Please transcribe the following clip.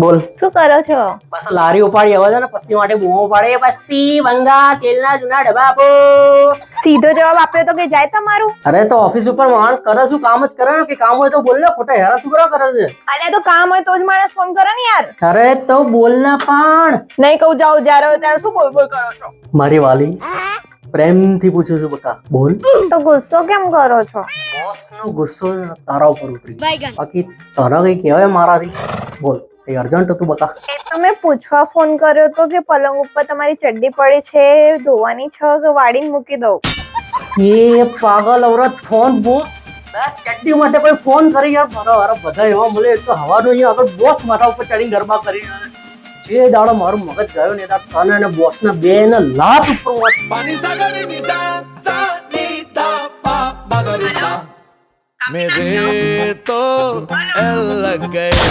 બોલ. શું કરો છો? બસ લારી ઉપાડી આવે છે ને પસ્તી માટે બૂમો પાડે પસ્તી બંગા તેલના જૂના ડબ્બા. આપો સીધો જવાબ આપ્યો તો કે જાય તમારું. અરે તો ઓફિસ ઉપર માણસ કરે શું? કામ જ કરે ને? કે કામ હોય તો બોલ ને ખોટા હેરા શું કરવા કરે છે? અરે તો કામ હોય તો જ માણસ ફોન કરે ને યાર. અરે તો બોલ ને પણ. નહીં કહું જાવ જ્યારે હોય ત્યારે શું બોલ બોલ કરો છો? મારી વાલી પ્રેમથી પૂછું છું બકા. બોલ. તો ગુસ્સો કેમ કરો છો? બોસ નો ગુસ્સો તારા ઉપર ઉતરી બાકી તારા કઈ કહેવાય મારાથી? બોલ કઈ અર્જન્ટ હતું બકા એ પૂછવા ફોન કર્યો તો કે પલંગ ઉપર તમારી ચડ્ડી પડી છે ધોવાની છે કે વાળીને મૂકી દઉં. એ પાગલ ઔરત ફોન બહુ ચડ્ડી માટે કોઈ ફોન કરી યાર મારો અરે બધા એવા મળે તો હવાનો અહીંયા આગળ બોસ મારા ઉપર ચડી ગરબા કરી જે દાડો મારો મગજ ગયો ને દાડ કાના અને બોસ ના બે ને લાત ઉપર વાત પાણી સાગરની સા ની પા બગરી મેરે તો લગ ગયે